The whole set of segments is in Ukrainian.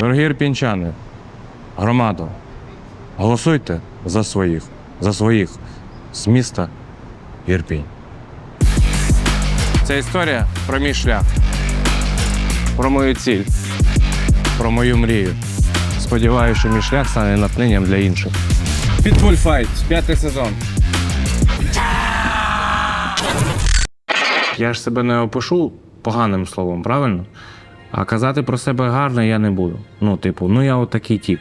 Дорогі ірпінчани, громадо, голосуйте за своїх, за своїх з міста Ірпінь. Це історія про мій шлях, про мою ціль, про мою мрію. Сподіваюся, що мій шлях стане натхненням для інших. Pitbull Fight, п'ятий сезон. Я ж себе не опишу поганим словом, правильно? А казати про себе гарно я не буду. Ну, типу, ну я от такий тип.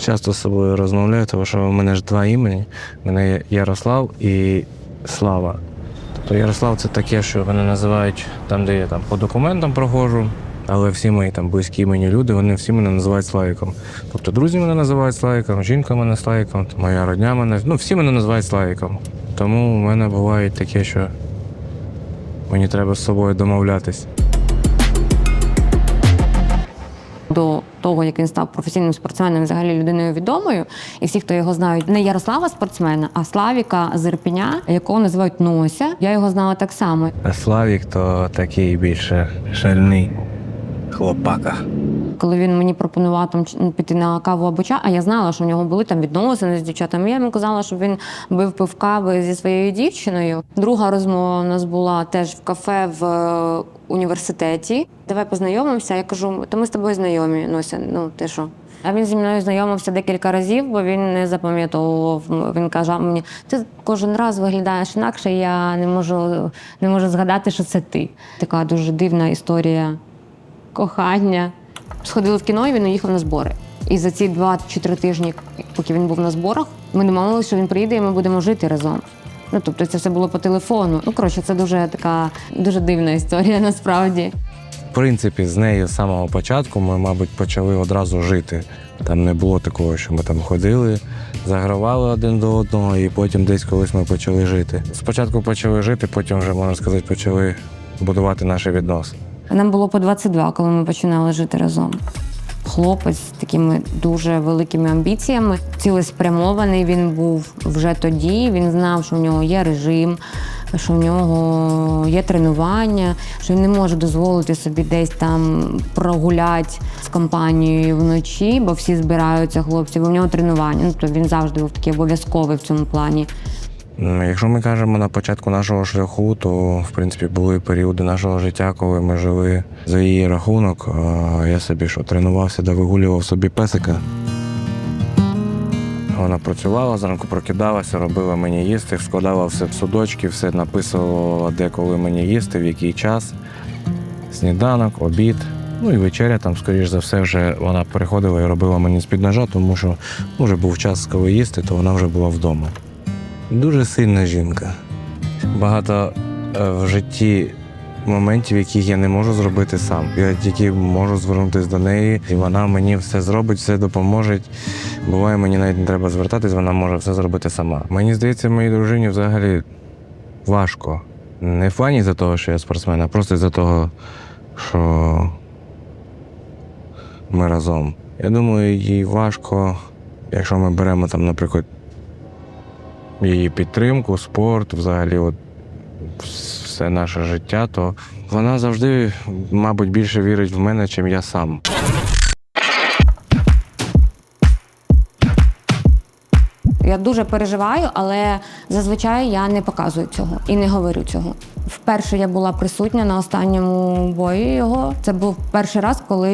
Часто з собою розмовляю, тому що в мене ж два імені. У мене Ярослав і Слава. Тобто Ярослав це таке, що мене називають там, де я там по документам проходжу, але всі мої там близькі мені люди, вони всі мене називають Славіком. Тобто друзі мене називають Славіком, жінка мене Славіком, моя родня мене. Ну, всі мене називають Славіком. Тому в мене буває таке, що мені треба з собою домовлятись. до того, як він став професійним спортсменом, взагалі людиною відомою, і всі, хто його знають, не Ярослава спортсмена, а Славіка з Ірпеня, якого називають Нося. Я його знала так само. А Славік то такий більше шальний хлопака. Коли він мені пропонував там ну, піти на каву або чай, а я знала, що в нього були там відносини з дівчатами. Я йому казала, щоб він бив пив кави зі своєю дівчиною. Друга розмова у нас була теж в кафе в е, університеті. Давай познайомимося. Я кажу, то ми з тобою знайомі. Нося, ну ти що? А він зі мною знайомився декілька разів, бо він не запам'ятовував. Він казав мені, ти кожен раз виглядаєш інакше, я не можу, не можу згадати, що це ти. Така дуже дивна історія кохання. Сходили в кіно, і він уїхав на збори. І за ці два чи три тижні, поки він був на зборах, ми домовилися, що він приїде і ми будемо жити разом. Ну тобто це все було по телефону. Ну коротше, це дуже така дуже дивна історія насправді. В принципі, з нею з самого початку ми, мабуть, почали одразу жити. Там не було такого, що ми там ходили, загравали один до одного, і потім десь колись ми почали жити. Спочатку почали жити, потім вже, можна сказати, почали будувати наші відносини. Нам було по 22, коли ми починали жити разом. Хлопець з такими дуже великими амбіціями, цілеспрямований він був вже тоді. Він знав, що в нього є режим, що в нього є тренування, що він не може дозволити собі десь там прогуляти з компанією вночі, бо всі збираються хлопці, бо в нього тренування. Ну, тобто він завжди був такий обов'язковий в цьому плані. Якщо ми кажемо на початку нашого шляху, то в принципі були періоди нашого життя, коли ми жили за її рахунок. Я собі що тренувався да вигулював собі песика. Вона працювала, зранку прокидалася, робила мені їсти, складала все в судочки, все написувала, де коли мені їсти, в який час. Сніданок, обід. Ну і вечеря там, скоріш за все, вже вона приходила і робила мені з-під ножа, тому що ну, вже був час, коли їсти, то вона вже була вдома. Дуже сильна жінка. Багато е, в житті моментів, яких я не можу зробити сам. Я тільки можу звернутися до неї, і вона мені все зробить, все допоможе. Буває, мені навіть не треба звертатись, вона може все зробити сама. Мені здається, моїй дружині взагалі важко. Не в плані за того, що я спортсмен, а просто за того, що ми разом. Я думаю, їй важко, якщо ми беремо там, наприклад, її підтримку, спорт, взагалі, от все наше життя, то вона завжди, мабуть, більше вірить в мене, чим я сам. Я дуже переживаю, але зазвичай я не показую цього і не говорю цього. Вперше я була присутня на останньому бої його. Це був перший раз, коли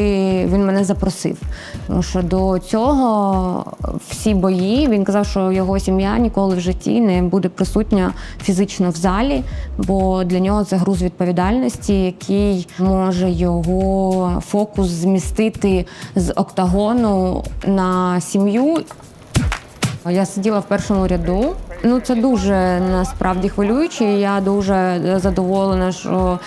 він мене запросив. Тому що до цього всі бої він казав, що його сім'я ніколи в житті не буде присутня фізично в залі, бо для нього це груз відповідальності, який може його фокус змістити з октагону на сім'ю я сиділа в першому ряду. Ну це дуже насправді хвилююче. Я дуже задоволена, що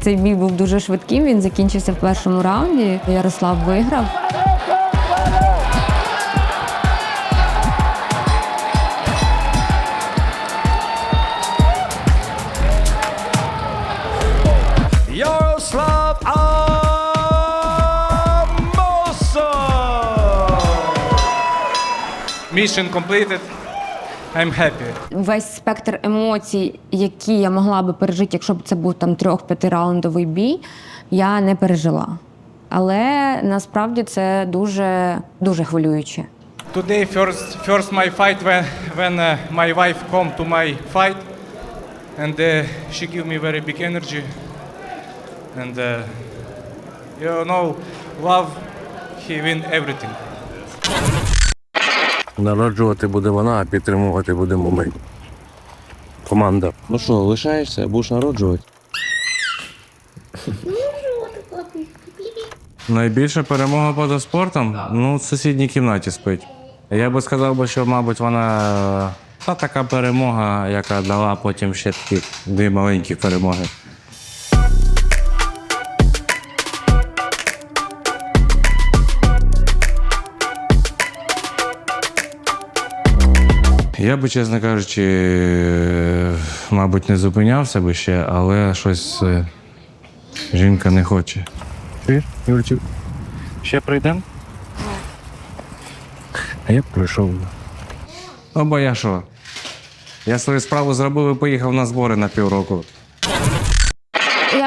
цей бій був дуже швидким. Він закінчився в першому раунді. Ярослав виграв. Mission completed. I'm happy. Весь спектр емоцій, які я могла би пережити, якщо б це був там трьох-п'яти раундовий бій, я не пережила. Але насправді це дуже дуже хвилююче. Today, first, first my fight when, when uh, my wife come to my fight, and uh, she give me very big energy. And uh, you know, love, he win everything. Народжувати буде вона, а підтримувати будемо ми. Команда. Ну що, лишаєшся, будеш народжувати? Найбільша перемога поза спортом? Ну, в сусідній кімнаті спить. Я би сказав, би, що, мабуть, вона та така перемога, яка дала потім ще такі дві маленькі перемоги. Я би, чесно кажучи, е, мабуть, не зупинявся би ще, але щось е, жінка не хоче. Чуєш, Юрчик? Ще прийдемо? А я б прийшов. Ну, бо я що? Я свою справу зробив і поїхав на збори на півроку.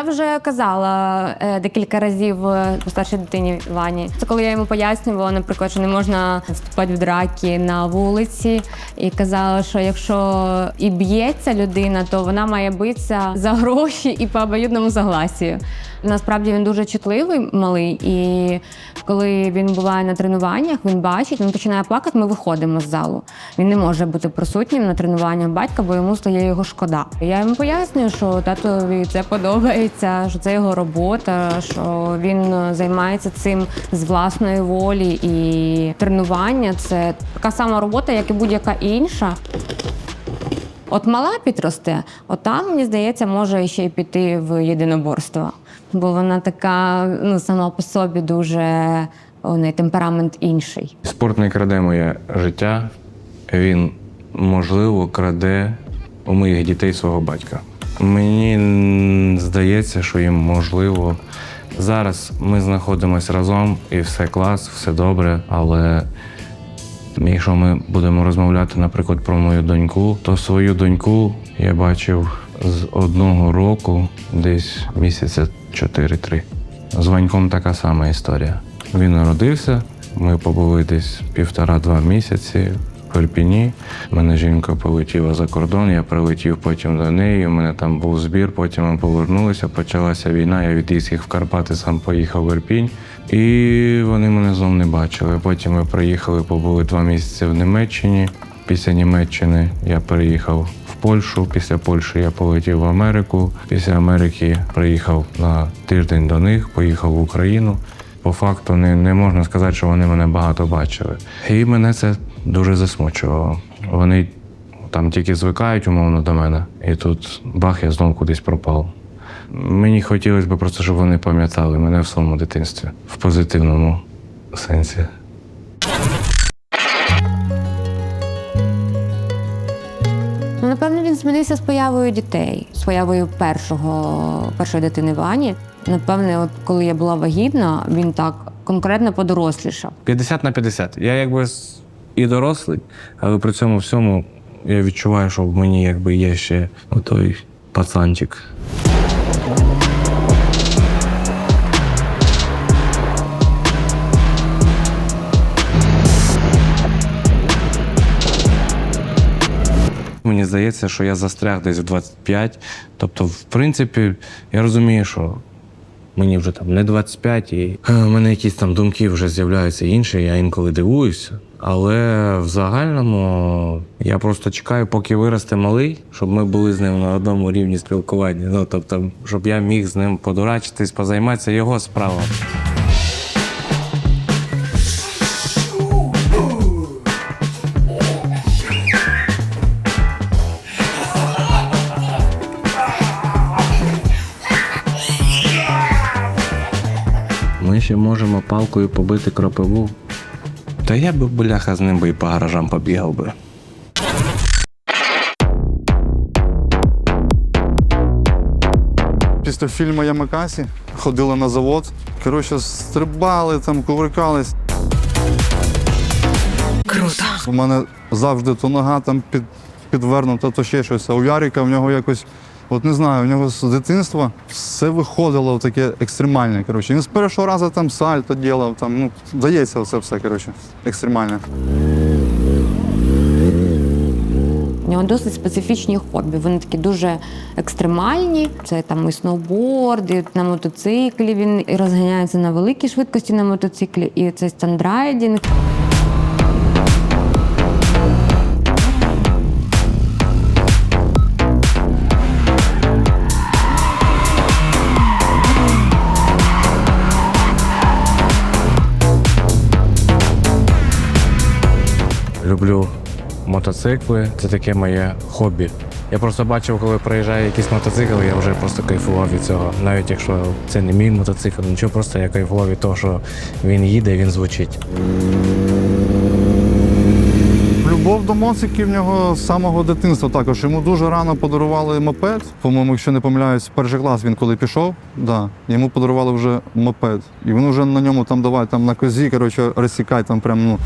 Вже казала е, декілька разів е, старшій дитині Вані. Це коли я йому пояснювала, наприклад, що не можна вступати в драки на вулиці, і казала, що якщо і б'ється людина, то вона має битися за гроші і по обоюдному согласію. Насправді він дуже чутливий, малий, і коли він буває на тренуваннях, він бачить, він починає плакати, ми виходимо з залу. Він не може бути присутнім на тренуваннях батька, бо йому стає його шкода. Я йому пояснюю, що татові це подобається, що це його робота, що він займається цим з власної волі, і тренування це така сама робота, як і будь-яка інша. От мала підросте, от там, мені здається, може ще й піти в єдиноборство. Бо вона така ну, сама по собі дуже у неї темперамент інший. Спорт не краде моє життя. Він, можливо, краде у моїх дітей свого батька. Мені здається, що їм можливо. Зараз ми знаходимося разом і все клас, все добре, але якщо ми будемо розмовляти, наприклад, про мою доньку, то свою доньку я бачив з одного року, десь місяця 4-3. З Ваньком така сама історія. Він народився, ми побули десь півтора-два місяці в Ірпіні. Мене жінка полетіла за кордон, я прилетів потім до неї. У мене там був збір, потім ми повернулися, почалася війна, я відвіз їх в Карпати, сам поїхав в Ірпінь. І вони мене знов не бачили. Потім ми приїхали, побули два місяці в Німеччині. Після Німеччини я переїхав в Польщу. Після Польщі я полетів в Америку. Після Америки приїхав на тиждень до них, поїхав в Україну. По факту не, не можна сказати, що вони мене багато бачили. І мене це дуже засмучувало. Вони там тільки звикають умовно до мене, і тут бах, я знов кудись пропав. Мені хотілося б просто, щоб вони пам'ятали мене в своєму дитинстві в позитивному сенсі. Напевно, з появою дітей, з появою першого, першої дитини Вані. Напевне, от коли я була вагітна, він так конкретно подорослішав. 50 на 50. Я якби і дорослий, але при цьому всьому я відчуваю, що в мені якби є ще той пацанчик. Мені здається, що я застряг десь в 25. Тобто, в принципі, я розумію, що Мені вже там не 25, і е, в мене якісь там думки вже з'являються інші, я інколи дивуюся. Але в загальному я просто чекаю, поки виросте малий, щоб ми були з ним на одному рівні спілкування. Ну тобто, щоб я міг з ним подурачитись, позайматися його справами. Ще можемо палкою побити кропиву. Та я би бляха з ним би і по гаражам побігав би. Після фільму Ямакасі ходили на завод. Коротше, стрибали там, кувиркались. Круто. У мене завжди то нога там під, підвернута, то ще щось. А у Ярика в нього якось, от не знаю, у нього з дитинства все виходило в таке екстремальне. Коротше. Він з першого разу там сальто робив, там, ну, вдається це все, коротше, екстремальне. У нього досить специфічні хобі. Вони такі дуже екстремальні. Це там і сноуборд, і на мотоциклі. Він розганяється на великій швидкості на мотоциклі, і це стандрайдінг. Люблю мотоцикли, це таке моє хобі. Я просто бачив, коли приїжджає якийсь мотоцикл, я вже просто кайфував від цього. Навіть якщо це не мій мотоцикл, нічого, просто я кайфував від того, що він їде, він звучить. Любов до моциків в нього з самого дитинства також. Йому дуже рано подарували мопед. По-моєму, якщо не помиляюсь, перший клас він коли пішов, да, йому подарували вже мопед. І він вже на ньому там давай там на козі, коротше, розсікай там прям, ну.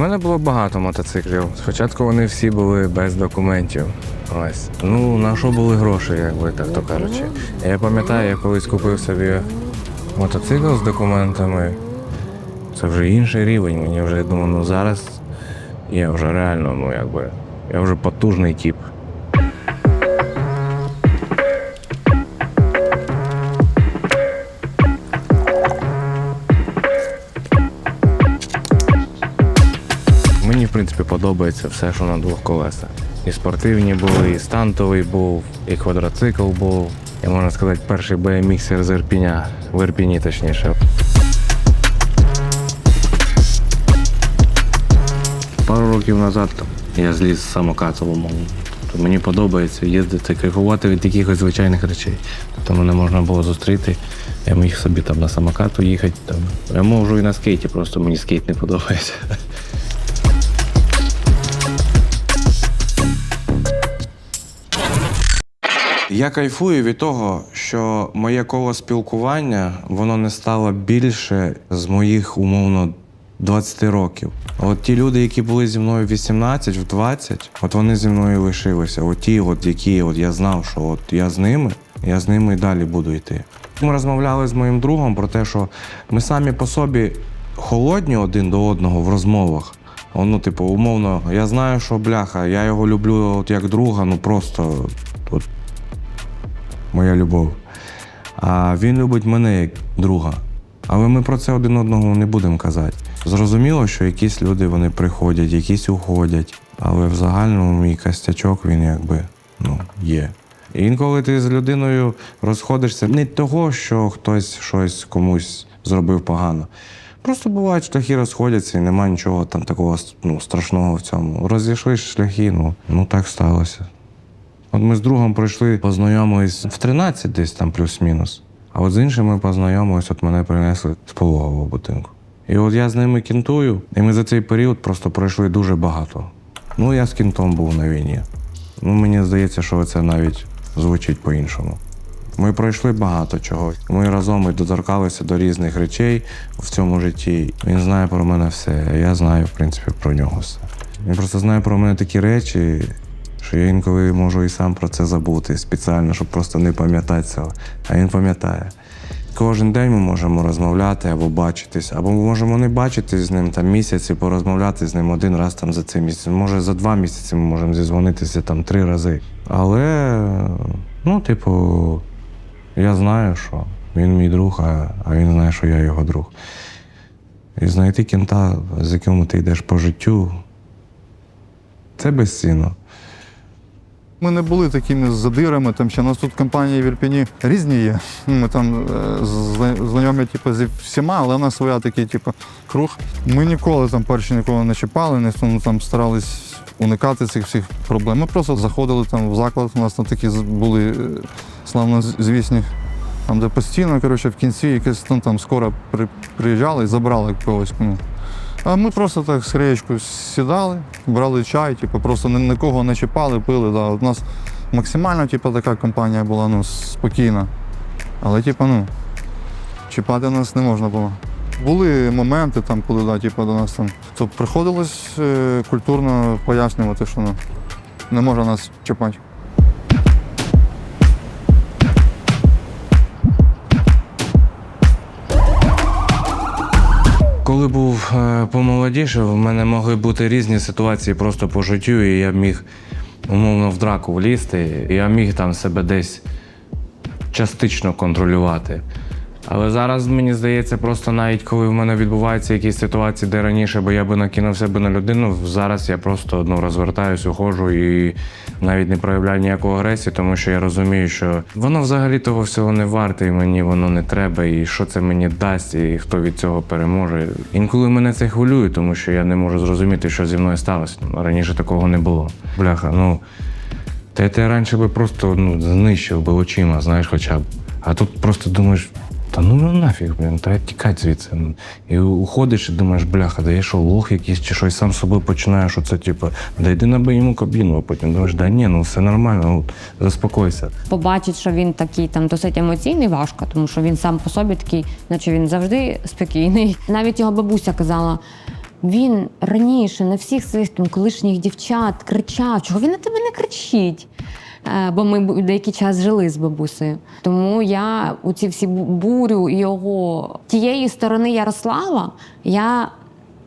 Мене було багато мотоциклів. Спочатку вони всі були без документів. Ось. Ну, на що були гроші, якби так то кажучи. Я пам'ятаю, я колись купив собі мотоцикл з документами. Це вже інший рівень. Мені вже я думаю, ну зараз я вже реально, ну якби, я вже потужний тип. Принципі, подобається все, що на двох колесах. І спортивні були, і стантовий був, і квадроцикл був. Я можна сказати, перший BMX з Ірпіня, в Ірпіні точніше. Пару років назад я зліз з самокату умовно. То мені подобається їздити, кайфувати від якихось звичайних речей. Тобто мене можна було зустріти, я міг собі там на самокату їхати. Там. Я можу і на скейті, просто мені скейт не подобається. Я кайфую від того, що моє коло спілкування воно не стало більше з моїх умовно 20 років. От ті люди, які були зі мною в 18, в 20, от вони зі мною лишилися. От ті, от які от я знав, що от я з ними, я з ними і далі буду йти. Ми розмовляли з моїм другом про те, що ми самі по собі холодні один до одного в розмовах. Ну, типу, умовно, я знаю, що бляха, я його люблю от як друга, ну просто от, моя любов. А він любить мене як друга. Але ми про це один одного не будемо казати. Зрозуміло, що якісь люди вони приходять, якісь уходять, але в загальному мій костячок він якби ну, є. І інколи ти з людиною розходишся не того, що хтось щось комусь зробив погано. Просто бувають шляхи розходяться і немає нічого там такого ну, страшного в цьому. Розійшлись шляхи, ну, ну так сталося. От ми з другом пройшли, познайомились в 13 десь там плюс-мінус. А от з іншими познайомились, от мене принесли з пологового будинку. І от я з ними кінтую, і ми за цей період просто пройшли дуже багато. Ну, я з кінтом був на війні. Ну, мені здається, що це навіть звучить по-іншому. Ми пройшли багато чого. Ми разом і доторкалися до різних речей в цьому житті. Він знає про мене все, а я знаю, в принципі, про нього все. Він просто знає про мене такі речі, що я інколи можу і сам про це забути спеціально, щоб просто не пам'ятати цього. А він пам'ятає. Кожен день ми можемо розмовляти або бачитись, або ми можемо не бачитись з ним там місяць і порозмовляти з ним один раз там за цей місяць. Може, за два місяці ми можемо зізвонитися там три рази. Але, ну, типу, я знаю, що він мій друг, а, він знає, що я його друг. І знайти кінта, з яким ти йдеш по життю, це безцінно. Ми не були такими задирами, там ще у нас тут компанії в Ірпіні різні є. Ми там е, зна- знайомі типу, зі всіма, але у нас своя такий, типу, круг. Ми ніколи там перші нікого не чіпали, не ну, там старались уникати цих всіх проблем. Ми просто заходили там в заклад. У нас там такі були е, славно звісні, там, де постійно, коротше, в кінці якось ну, там скоро при, приїжджали і забрали когось. Ну. А ми просто так з краєчку сідали, брали чай, типу, просто нікого не чіпали, пили. Да. У нас максимально типу, така компанія була ну, спокійна. Але, типу, ну, чіпати нас не можна було. Були моменти, там, коли да, типу, до нас там, то приходилось е, культурно пояснювати, що ну, не може нас чіпати. Коли був е, помолодіше, в мене могли бути різні ситуації просто по життю, і я міг умовно в драку влізти, і я міг там себе десь частично контролювати. Але зараз мені здається, просто навіть коли в мене відбуваються якісь ситуації, де раніше би я би накинувся би на людину, зараз я просто ну, розвертаюсь, уходжу і навіть не проявляю ніяку агресію, тому що я розумію, що воно взагалі того всього не варте, і мені воно не треба, і що це мені дасть, і хто від цього переможе. Інколи мене це хвилює, тому що я не можу зрозуміти, що зі мною сталося. Раніше такого не було. Бляха, ну. Та я тебе раніше би просто ну, знищив би очима, знаєш, хоча б. А тут просто думаєш, та ну ну нафіг, блін, треба тікати звідси. Ну, І уходиш і думаєш, бляха, да я що, лох якийсь чи щось сам собою починаєш, оце, типу, да йди набий йому кабіну, а потім думаєш, да ні, ну все нормально, ну, заспокойся. Побачить, що він такий там досить емоційний, важко, тому що він сам по собі такий, наче він завжди спокійний. Навіть його бабуся казала. Він раніше на всіх своїх там колишніх дівчат кричав, чого він на тебе не кричить. Е, Бо ми деякий час жили з бабусею. Тому я у ці всі бурю його тієї сторони Ярослава я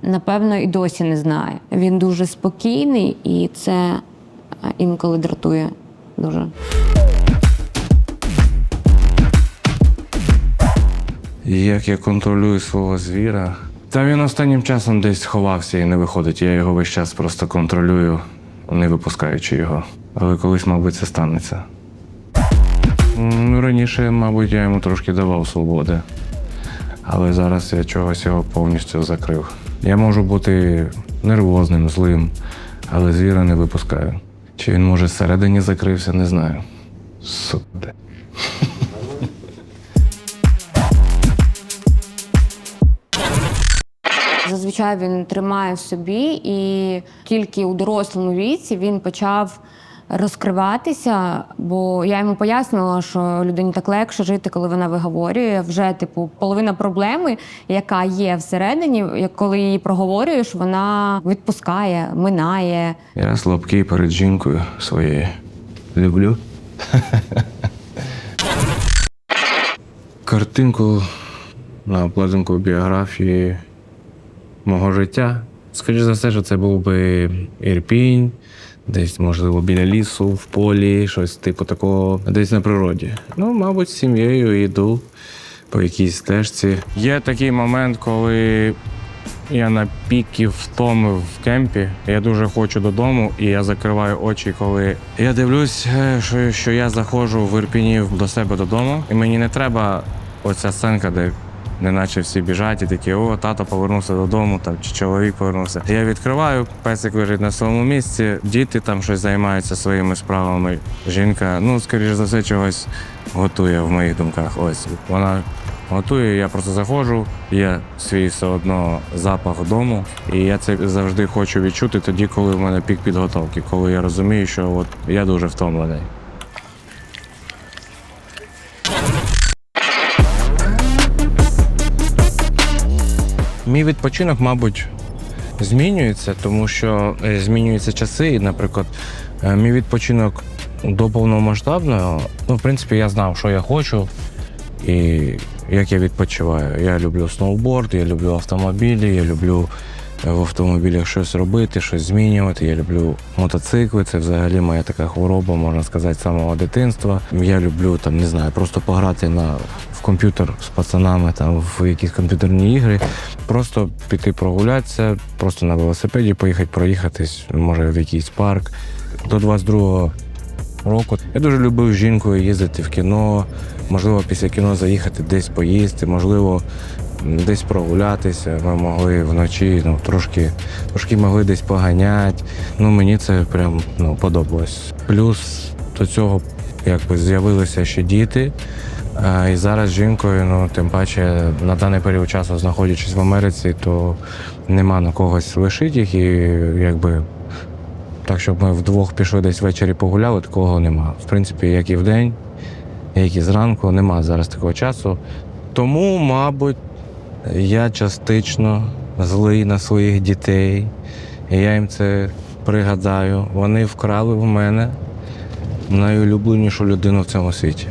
напевно і досі не знаю. Він дуже спокійний, і це е, інколи дратує дуже. Як я контролюю свого звіра. Та він останнім часом десь сховався і не виходить. Я його весь час просто контролюю, не випускаючи його. Але колись, мабуть, це станеться. Ну, раніше, мабуть, я йому трошки давав свободи. Але зараз я чогось його повністю закрив. Я можу бути нервозним, злим, але звіра не випускаю. Чи він, може, зсередині закрився, не знаю. Сука. Зазвичай він тримає в собі, і тільки у дорослому віці він почав розкриватися. Бо я йому пояснювала, що людині так легше жити, коли вона виговорює. Вже типу половина проблеми, яка є всередині, коли її проговорюєш, вона відпускає, минає. Я слабкий перед жінкою своєю. Люблю. Картинку на обкладинку біографії мого життя. Скоріше за все, що це був би Ірпінь, десь, можливо, біля лісу, в полі, щось типу такого, десь на природі. Ну, мабуть, з сім'єю йду по якійсь стежці. Є такий момент, коли я на піки втоми в кемпі. Я дуже хочу додому, і я закриваю очі, коли я дивлюсь, е, що я заходжу в Ірпіні до себе додому, і мені не треба оця сценка, де неначе всі біжать і такі, о, тато повернувся додому, там чи чоловік повернувся. Я відкриваю, песик лежить на своєму місці, діти там щось займаються своїми справами. Жінка, ну, скоріш за все, чогось готує в моїх думках. Ось вона готую, я просто заходжу, є свій все одно запах дому, і я це завжди хочу відчути тоді, коли в мене пік підготовки, коли я розумію, що от я дуже втомлений. Мій відпочинок, мабуть, змінюється, тому що е, змінюються часи. І, наприклад, е, мій відпочинок до повномасштабного, ну, в принципі, я знав, що я хочу і як я відпочиваю. Я люблю сноуборд, я люблю автомобілі, я люблю е, в автомобілях щось робити, щось змінювати. Я люблю мотоцикли. Це взагалі моя така хвороба, можна сказати, з самого дитинства. Я люблю там, не знаю, просто пограти на комп'ютер з пацанами, там в якісь комп'ютерні ігри. Просто піти прогулятися, просто на велосипеді поїхати, проїхатись, може в якийсь парк. До 22-го року я дуже любив жінкою їздити в кіно, можливо, після кіно заїхати десь поїсти, можливо, десь прогулятися. Ми могли вночі ну, трошки, трошки могли десь поганяти. Ну, мені це прям ну, подобалось. Плюс до цього якби з'явилися ще діти. І зараз з жінкою, ну тим паче, на даний період часу, знаходячись в Америці, то нема на когось лишити їх, і якби так, щоб ми вдвох пішли десь ввечері погуляли, такого нема. В принципі, як і вдень, як і зранку, нема зараз такого часу. Тому, мабуть, Я частично злий на своїх дітей. І я їм це пригадаю. Вони вкрали в мене найулюбленішу людину в цьому світі.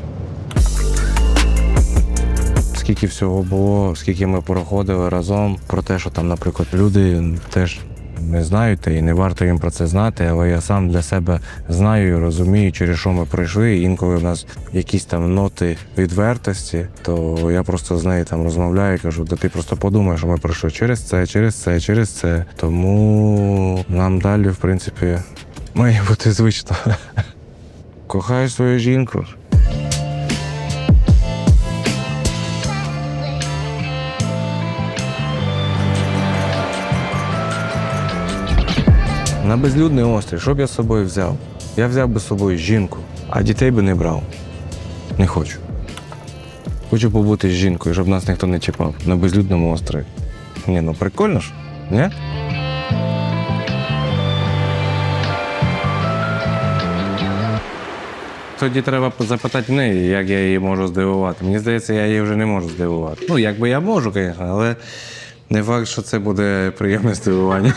Скільки всього було, скільки ми проходили разом, про те, що там, наприклад, люди теж не знають та і не варто їм про це знати, але я сам для себе знаю і розумію, через що ми пройшли. Інколи в нас якісь там ноти відвертості, то я просто з нею там розмовляю і кажу, да ти просто подумай, що ми пройшли через це, через це, через це. Тому нам далі, в принципі, має бути звично. Кохаю свою жінку. На безлюдний острів, що б я з собою взяв? Я взяв би з собою жінку, а дітей би не брав. Не хочу. Хочу побути з жінкою, щоб нас ніхто не чіпав на безлюдному острові. Ні, ну прикольно ж, ні? Тоді треба запитати в неї, як я її можу здивувати. Мені здається, я її вже не можу здивувати. Ну, якби я можу, звісно, але не факт, що це буде приємне здивування.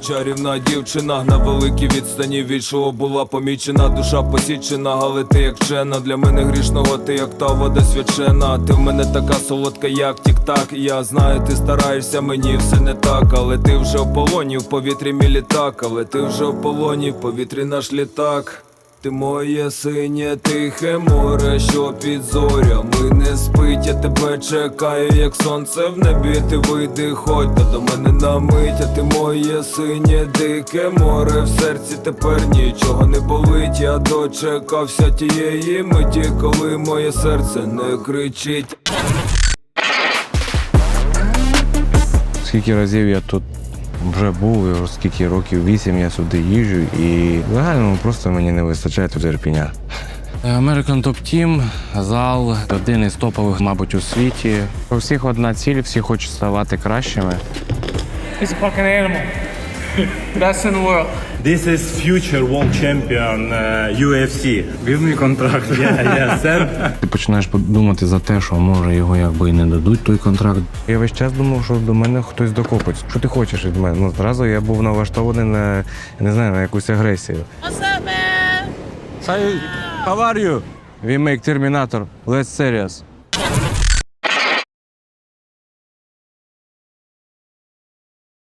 Чарівна дівчина на великій відстані від була помічена, душа посічена, але ти як вчена Для мене грішного, ти як та вода свячена. Ти в мене така солодка, як тік-так. Я знаю, ти стараєшся, мені все не так, але ти вже в полоні, в повітрі мій літак, але ти вже в полоні, в повітрі наш літак. Ти моє синє тихе море, що під зорями не спить, я тебе чекаю, як сонце в небі, ти вийди, ходь та до мене на мить, а ти моє синє дике море, в серці тепер нічого не болить. Я дочекався тієї миті, коли моє серце не кричить. Скільки разів я тут вже був, і скільки років вісім я сюди їжджу, і загально просто мені не вистачає тут терпіння. American Top Team, зал, один із топових, мабуть, у світі. У всіх одна ціль, всі хочуть ставати кращими. It's a fucking animal. Best in the world. This is future world champion uh, UFC. Give me контракт. Yeah, yeah, sir. Ти починаєш подумати за те, що може його якби і не дадуть той контракт. Я весь час думав, що до мене хтось докопиться. Що ти хочеш від мене? Ну зразу я був налаштований на я не знаю, на якусь агресію. What's up, man? Hi, how are you? We make Terminator. Let's serious.